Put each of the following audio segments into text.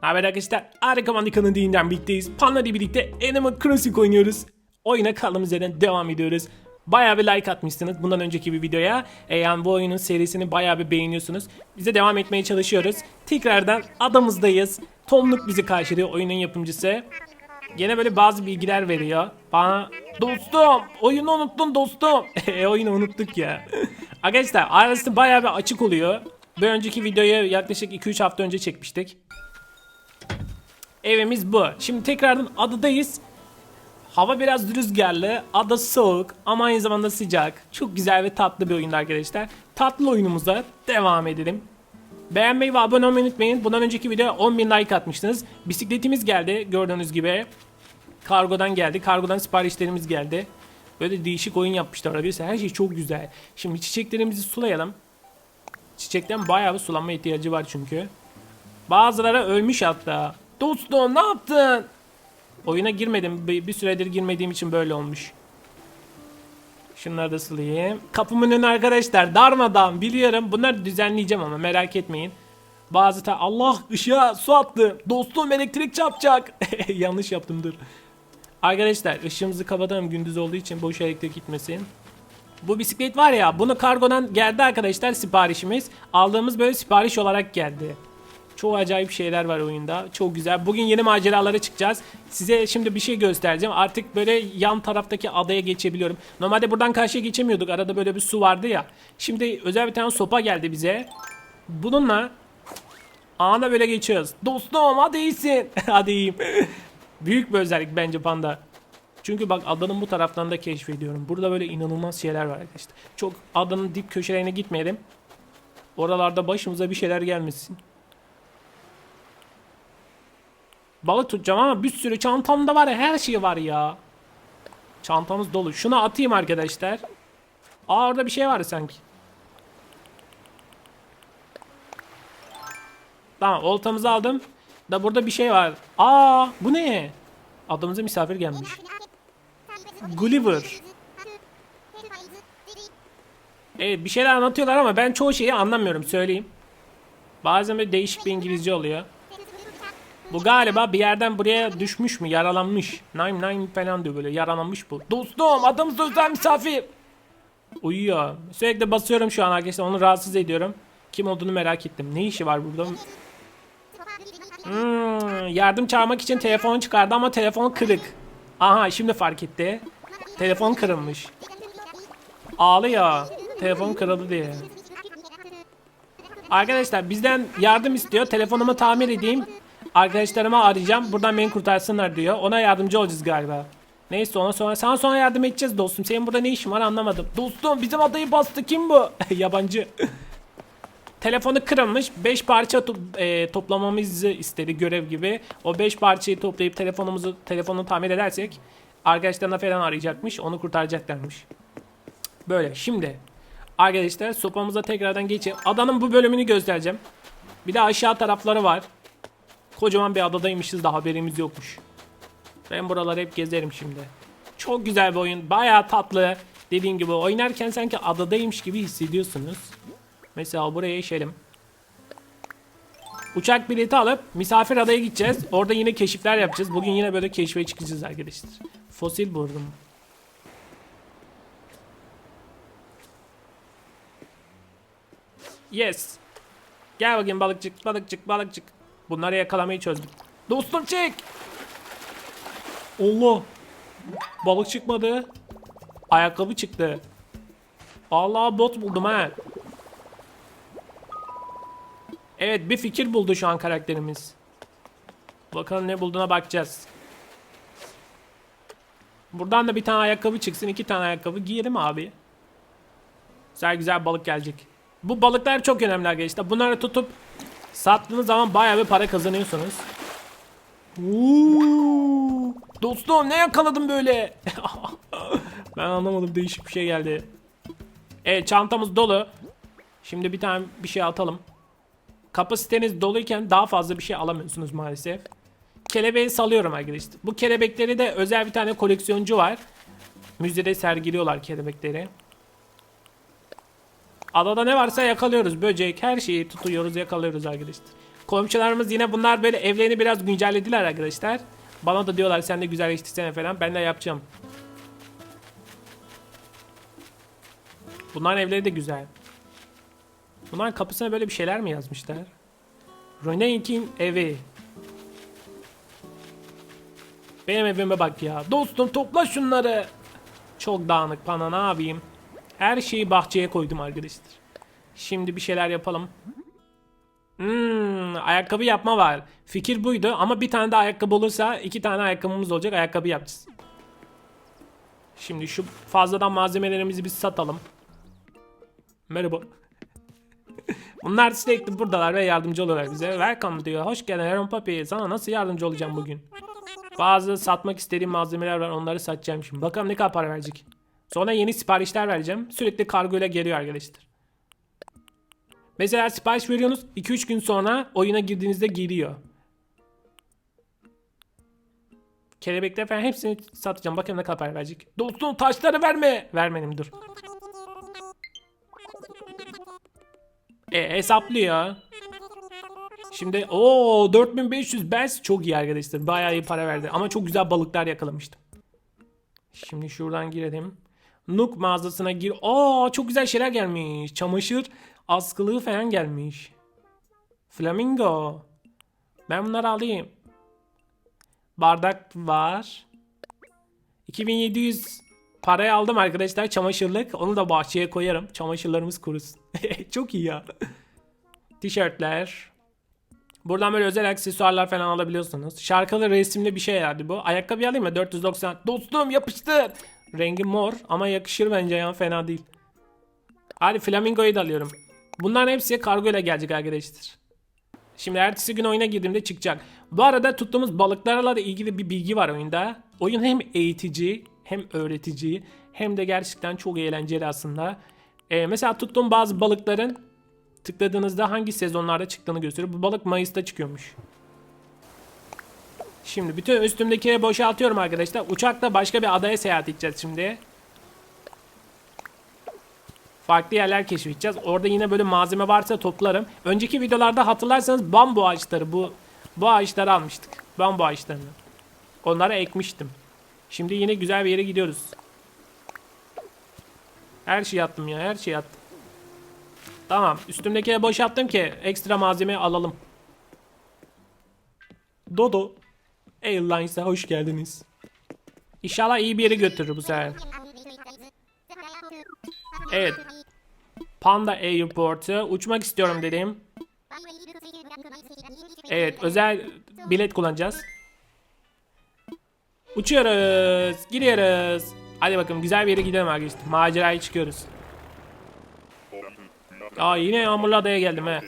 Haber arkadaşlar, Harika Mandika'nın dilinden birlikteyiz. Panla birlikte Animal Crossing oynuyoruz. Oyuna kaldığımız yerden devam ediyoruz. Bayağı bir like atmışsınız bundan önceki bir videoya. E yani bu oyunun serisini bayağı bir beğeniyorsunuz. Bize devam etmeye çalışıyoruz. Tekrardan adamızdayız. Tomluk bizi karşılıyor oyunun yapımcısı. Gene böyle bazı bilgiler veriyor. Bana dostum oyunu unuttun dostum. e oyunu unuttuk ya. Arkadaşlar arası bayağı bir açık oluyor. Bir önceki videoyu yaklaşık 2-3 hafta önce çekmiştik. Evimiz bu. Şimdi tekrardan adadayız. Hava biraz rüzgarlı, ada soğuk ama aynı zamanda sıcak. Çok güzel ve tatlı bir oyun arkadaşlar. Tatlı oyunumuza devam edelim. Beğenmeyi ve abone olmayı unutmayın. Bundan önceki videoya 10.000 like atmıştınız. Bisikletimiz geldi gördüğünüz gibi. Kargodan geldi. Kargodan siparişlerimiz geldi. Böyle değişik oyun yapmışlar arkadaşlar. Her şey çok güzel. Şimdi çiçeklerimizi sulayalım. Çiçekten bayağı bir sulanma ihtiyacı var çünkü. Bazıları ölmüş hatta. Dostum ne yaptın? Oyuna girmedim. Bir, bir süredir girmediğim için böyle olmuş. Şunları da sulayayım. Kapımın önü arkadaşlar darmadan biliyorum. Bunları düzenleyeceğim ama merak etmeyin. Bazı ta Allah ışığa su attı. Dostum elektrik çarpacak. Yanlış yaptım dur. Arkadaşlar ışığımızı kapatalım gündüz olduğu için boş elektrik gitmesin. Bu bisiklet var ya bunu kargodan geldi arkadaşlar siparişimiz. Aldığımız böyle sipariş olarak geldi. Çok acayip şeyler var oyunda. Çok güzel. Bugün yeni maceralara çıkacağız. Size şimdi bir şey göstereceğim. Artık böyle yan taraftaki adaya geçebiliyorum. Normalde buradan karşıya geçemiyorduk. Arada böyle bir su vardı ya. Şimdi özel bir tane sopa geldi bize. Bununla ana böyle geçiyoruz. Dostum hadi iyisin. hadi iyiyim. Büyük bir özellik bence panda. Çünkü bak adanın bu taraftan da keşfediyorum. Burada böyle inanılmaz şeyler var arkadaşlar. Çok adanın dip köşelerine gitmeyelim. Oralarda başımıza bir şeyler gelmesin. Balık tutacağım ama bir sürü çantamda var ya her şey var ya. Çantamız dolu. Şunu atayım arkadaşlar. Aa orada bir şey var sanki. Tamam oltamızı aldım. Da burada bir şey var. Aa bu ne? Adamıza misafir gelmiş. Gulliver. Evet bir şeyler anlatıyorlar ama ben çoğu şeyi anlamıyorum söyleyeyim. Bazen böyle değişik bir İngilizce oluyor. Bu galiba bir yerden buraya düşmüş mü yaralanmış. Nine nine falan diyor böyle yaralanmış bu. Dostum adamız özel misafir. Uyuyor. Sürekli basıyorum şu an arkadaşlar onu rahatsız ediyorum. Kim olduğunu merak ettim. Ne işi var burada? Hmm, yardım çağırmak için telefon çıkardı ama telefon kırık. Aha şimdi fark etti. Telefon kırılmış. Ağlıyor. Telefon kırıldı diye. Arkadaşlar bizden yardım istiyor. Telefonumu tamir edeyim. Arkadaşlarıma arayacağım. Buradan beni kurtarsınlar diyor. Ona yardımcı olacağız galiba. Neyse ona sonra sana sonra yardım edeceğiz dostum. Senin burada ne işin var anlamadım. Dostum bizim adayı bastı kim bu? Yabancı. Telefonu kırılmış. 5 parça to- e, toplamamızı istedi görev gibi. O 5 parçayı toplayıp telefonumuzu telefonu tamir edersek arkadaşlarına falan arayacakmış. Onu kurtaracaklarmış. Böyle şimdi arkadaşlar sopamıza tekrardan geçelim. Adanın bu bölümünü göstereceğim. Bir de aşağı tarafları var. Kocaman bir adadaymışız da haberimiz yokmuş. Ben buraları hep gezerim şimdi. Çok güzel bir oyun. Bayağı tatlı. Dediğim gibi oynarken sanki adadaymış gibi hissediyorsunuz. Mesela buraya işelim. Uçak bileti alıp misafir adaya gideceğiz. Orada yine keşifler yapacağız. Bugün yine böyle keşfe çıkacağız arkadaşlar. Fosil buldum. Yes. Gel bakayım balıkçık, balıkçık, balıkçık. Bunları yakalamayı çözdük. Dostum çek. Allah. Balık çıkmadı. Ayakkabı çıktı. Allah bot buldum ha. Evet bir fikir buldu şu an karakterimiz. Bakalım ne bulduğuna bakacağız. Buradan da bir tane ayakkabı çıksın. iki tane ayakkabı giyelim abi. Güzel güzel balık gelecek. Bu balıklar çok önemli arkadaşlar. Bunları tutup sattığınız zaman bayağı bir para kazanıyorsunuz. Oo, dostum ne yakaladım böyle? ben anlamadım değişik bir şey geldi. Evet çantamız dolu. Şimdi bir tane bir şey atalım. Kapasiteniz doluyken daha fazla bir şey alamıyorsunuz maalesef. Kelebeği salıyorum arkadaşlar. Bu kelebekleri de özel bir tane koleksiyoncu var. Müzede sergiliyorlar kelebekleri. Adada ne varsa yakalıyoruz. Böcek her şeyi tutuyoruz yakalıyoruz arkadaşlar. Komşularımız yine bunlar böyle evlerini biraz güncellediler arkadaşlar. Bana da diyorlar sen de güzelleştirsene falan. Ben de yapacağım. Bunların evleri de güzel. Bunların kapısına böyle bir şeyler mi yazmışlar? Reneki'nin evi. Benim evime bak ya. Dostum topla şunları. Çok dağınık bana ne yapayım. Her şeyi bahçeye koydum arkadaşlar. Şimdi bir şeyler yapalım. Hmm, ayakkabı yapma var. Fikir buydu ama bir tane de ayakkabı olursa iki tane ayakkabımız olacak. Ayakkabı yapacağız. Şimdi şu fazladan malzemelerimizi biz satalım. Merhaba. Bunlar sürekli buradalar ve yardımcı oluyorlar bize. Welcome diyor. Hoş geldin Aaron Papi. Sana nasıl yardımcı olacağım bugün? Bazı satmak istediğim malzemeler var. Onları satacağım şimdi. Bakalım ne kadar para verecek. Sonra yeni siparişler vereceğim. Sürekli kargo ile geliyor arkadaşlar. Mesela sipariş veriyorsunuz 2-3 gün sonra oyuna girdiğinizde geliyor. Kelebekler falan hepsini satacağım. Bakayım ne kadar para verecek. Dostum taşları verme. Vermedim dur. E hesaplıyor. Şimdi o 4500 bens çok iyi arkadaşlar. Bayağı iyi para verdi. Ama çok güzel balıklar yakalamıştım. Şimdi şuradan girelim. Nook mağazasına gir. Aa çok güzel şeyler gelmiş. Çamaşır askılığı falan gelmiş. Flamingo. Ben bunları alayım. Bardak var. 2700 parayı aldım arkadaşlar çamaşırlık. Onu da bahçeye koyarım. Çamaşırlarımız kurusun. çok iyi ya. Tişörtler. Buradan böyle özel aksesuarlar falan alabiliyorsunuz. Şarkılı resimli bir şey herhalde bu. Ayakkabı alayım mı? 490. Dostum yapıştır. Rengi mor ama yakışır bence ya fena değil. Hadi flamingoyu da alıyorum. Bunların hepsi kargo ile gelecek arkadaşlar. Şimdi ertesi gün oyuna girdiğimde çıkacak. Bu arada tuttuğumuz balıklarla da ilgili bir bilgi var oyunda. Oyun hem eğitici hem öğretici hem de gerçekten çok eğlenceli aslında. Ee, mesela tuttuğum bazı balıkların tıkladığınızda hangi sezonlarda çıktığını gösteriyor. Bu balık Mayıs'ta çıkıyormuş. Şimdi bütün üstümdekileri boşaltıyorum arkadaşlar. Uçakla başka bir adaya seyahat edeceğiz şimdi. Farklı yerler keşfedeceğiz. Orada yine böyle malzeme varsa toplarım. Önceki videolarda hatırlarsanız bambu ağaçları bu bu ağaçları almıştık. Bambu ağaçlarını. Onları ekmiştim. Şimdi yine güzel bir yere gidiyoruz. Her şeyi attım ya, her şeyi attım. Tamam, üstümdekileri boşalttım ki ekstra malzeme alalım. Dodo Airlines'a hoş geldiniz. İnşallah iyi bir yere götürür bu sefer. Evet. Panda Airport'u uçmak istiyorum dedim. Evet, özel bilet kullanacağız. Uçuyoruz, gidiyoruz. Hadi bakalım güzel bir yere gidelim arkadaşlar. Maceraya çıkıyoruz. Aa yine yağmurlu adaya geldim he.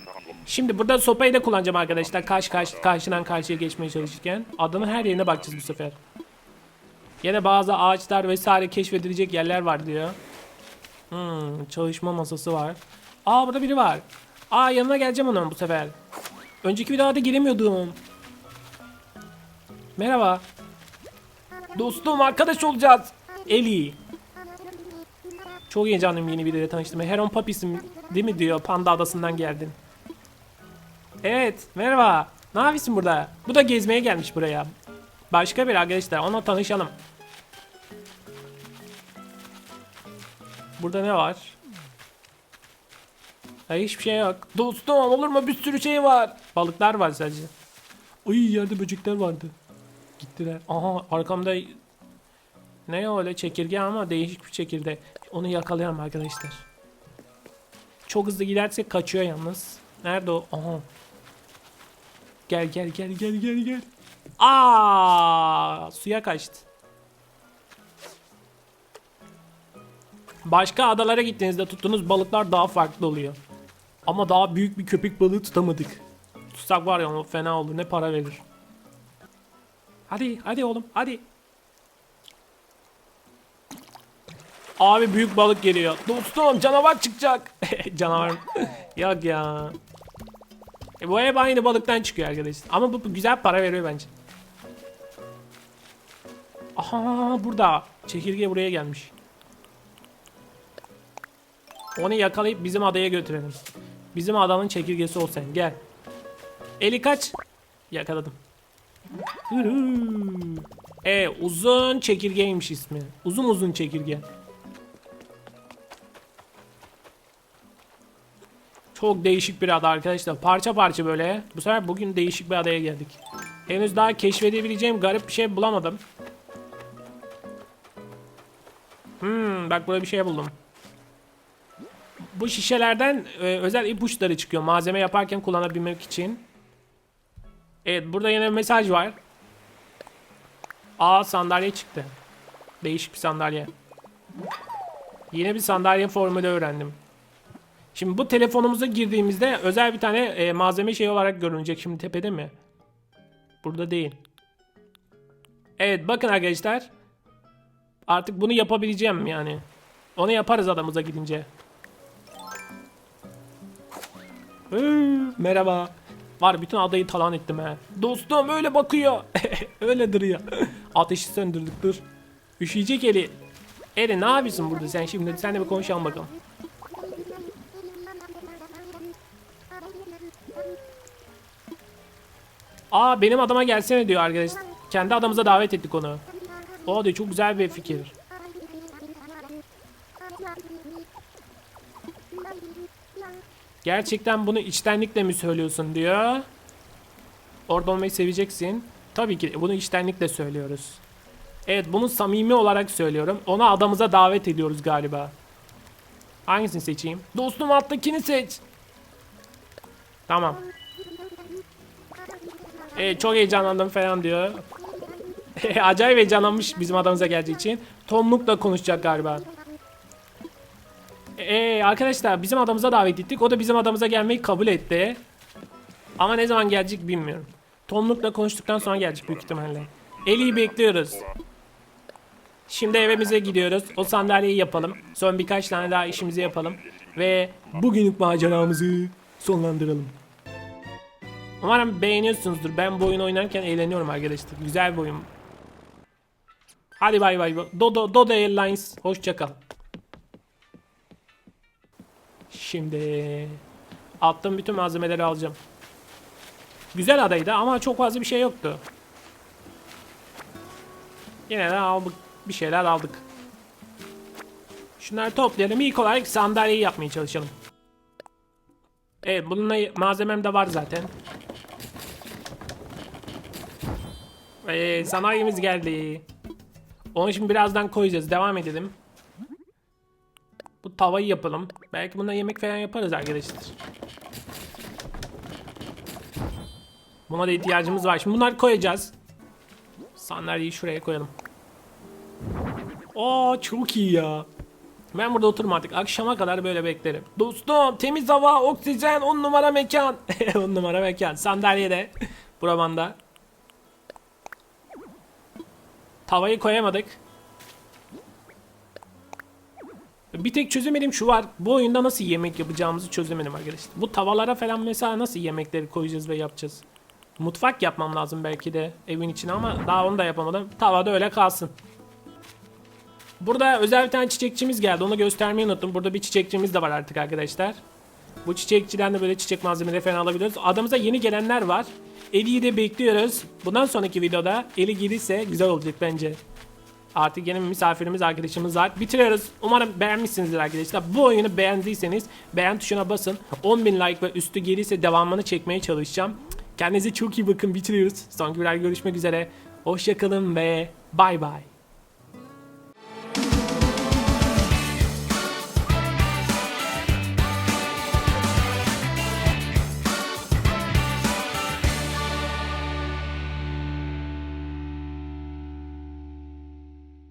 Şimdi burada sopayı da kullanacağım arkadaşlar. Karşı karşı karşıdan karşıya geçmeye çalışırken. Adanın her yerine bakacağız bu sefer. Yine bazı ağaçlar vesaire keşfedilecek yerler var diyor. Hmm, çalışma masası var. Aa burada biri var. Aa yanına geleceğim onun bu sefer. Önceki videoda giremiyordum. Merhaba. Dostum arkadaş olacağız. Eli. Çok heyecanlıyım yeni biriyle tanıştım. Heron Papis'im değil mi diyor. Panda adasından geldin. Evet merhaba. Ne yapıyorsun burada? Bu da gezmeye gelmiş buraya. Başka bir arkadaşlar onunla tanışalım. Burada ne var? Ha, hiçbir şey yok. Dostum olur mu bir sürü şey var. Balıklar var sadece. Uy yerde böcekler vardı. Gittiler. Aha arkamda ne öyle çekirge ama değişik bir çekirde. Onu yakalayalım arkadaşlar. Çok hızlı gidersek kaçıyor yalnız. Nerede o? Aha. Gel gel gel gel gel gel. Aa, suya kaçtı. Başka adalara gittiğinizde tuttuğunuz balıklar daha farklı oluyor. Ama daha büyük bir köpek balığı tutamadık. Tutsak var ya o fena olur ne para verir. Hadi hadi oğlum hadi. Abi büyük balık geliyor. Dostum canavar çıkacak. canavar. Yok ya. E, bu hep aynı balıktan çıkıyor arkadaşlar. Ama bu, bu güzel para veriyor bence. Aha burada. Çekirge buraya gelmiş. Onu yakalayıp bizim adaya götürelim. Bizim adanın çekirgesi ol sen. Gel. Eli kaç. Yakaladım. E uzun çekirgeymiş ismi. Uzun uzun çekirge. Çok değişik bir ada arkadaşlar. Parça parça böyle. Bu sefer bugün değişik bir adaya geldik. Henüz daha keşfedebileceğim garip bir şey bulamadım. Hmm, bak burada bir şey buldum. Bu şişelerden e, özel ipuçları çıkıyor malzeme yaparken kullanabilmek için. Evet burada yine bir mesaj var. Aa sandalye çıktı. Değişik bir sandalye. Yine bir sandalye formülü öğrendim. Şimdi bu telefonumuza girdiğimizde özel bir tane e, malzeme şey olarak görünecek. Şimdi tepede mi? Burada değil. Evet bakın arkadaşlar. Artık bunu yapabileceğim yani. Onu yaparız adamıza gidince. Hı, merhaba. Var bütün adayı talan ettim he. Dostum öyle bakıyor. öyle duruyor. Ateşi söndürdük dur. Üşüyecek Eli. Eli ne yapıyorsun burada sen şimdi? Sen de bir konuşalım bakalım. Aa benim adama gelsene diyor arkadaş. Kendi adamıza davet ettik onu. O diyor çok güzel bir fikir. Gerçekten bunu içtenlikle mi söylüyorsun diyor. Orada olmayı seveceksin. Tabii ki bunu içtenlikle söylüyoruz. Evet bunu samimi olarak söylüyorum. Onu adamıza davet ediyoruz galiba. Hangisini seçeyim? Dostum alttakini seç. Tamam. Evet çok heyecanlandım falan diyor. Acayip heyecanlanmış bizim adamıza geleceği için. Tomluk'la konuşacak galiba. Ee, arkadaşlar bizim adamıza davet ettik. O da bizim adamıza gelmeyi kabul etti. Ama ne zaman gelecek bilmiyorum. Tomluk'la konuştuktan sonra gelecek büyük ihtimalle. Eli'yi bekliyoruz. Şimdi evimize gidiyoruz. O sandalyeyi yapalım. Son birkaç tane daha işimizi yapalım. Ve bugünlük maceramızı sonlandıralım. Umarım beğeniyorsunuzdur. Ben bu oyunu oynarken eğleniyorum arkadaşlar. Güzel bir oyun. Hadi bay bay. Dodo, Dodo Airlines. Hoşça kal. Şimdi attığım bütün malzemeleri alacağım. Güzel adaydı ama çok fazla bir şey yoktu. Yine de aldık. Bir şeyler aldık. Şunları toplayalım. İlk olarak sandalyeyi yapmaya çalışalım. Evet bununla malzemem de var zaten. Ee, sanayimiz geldi. Onu şimdi birazdan koyacağız. Devam edelim. Bu tavayı yapalım. Belki bunda yemek falan yaparız arkadaşlar. Buna da ihtiyacımız var. Şimdi bunları koyacağız. Sandalyeyi şuraya koyalım. Aa çok iyi ya. Ben burada oturum artık. Akşama kadar böyle beklerim. Dostum temiz hava, oksijen, on numara mekan. on numara mekan. Sandalye de. Buramanda. Tavayı koyamadık. Bir tek çözemedim şu var. Bu oyunda nasıl yemek yapacağımızı çözemedim arkadaşlar. Bu tavalara falan mesela nasıl yemekleri koyacağız ve yapacağız? Mutfak yapmam lazım belki de evin içine ama daha onu da yapamadım. Tavada öyle kalsın. Burada özel bir tane çiçekçimiz geldi. Onu göstermeyi unuttum. Burada bir çiçekçimiz de var artık arkadaşlar. Bu çiçekçiden de böyle çiçek malzemeleri falan alabiliyoruz. Adamıza yeni gelenler var. Eli'yi de bekliyoruz. Bundan sonraki videoda Eli gelirse güzel olacak bence. Artık yeni bir misafirimiz, arkadaşımız var. Bitiriyoruz. Umarım beğenmişsinizdir arkadaşlar. Bu oyunu beğendiyseniz beğen tuşuna basın. 10.000 like ve üstü gelirse devamını çekmeye çalışacağım. Kendinize çok iyi bakın. Bitiriyoruz. Sonraki bir görüşmek üzere. Hoşçakalın ve bay bay.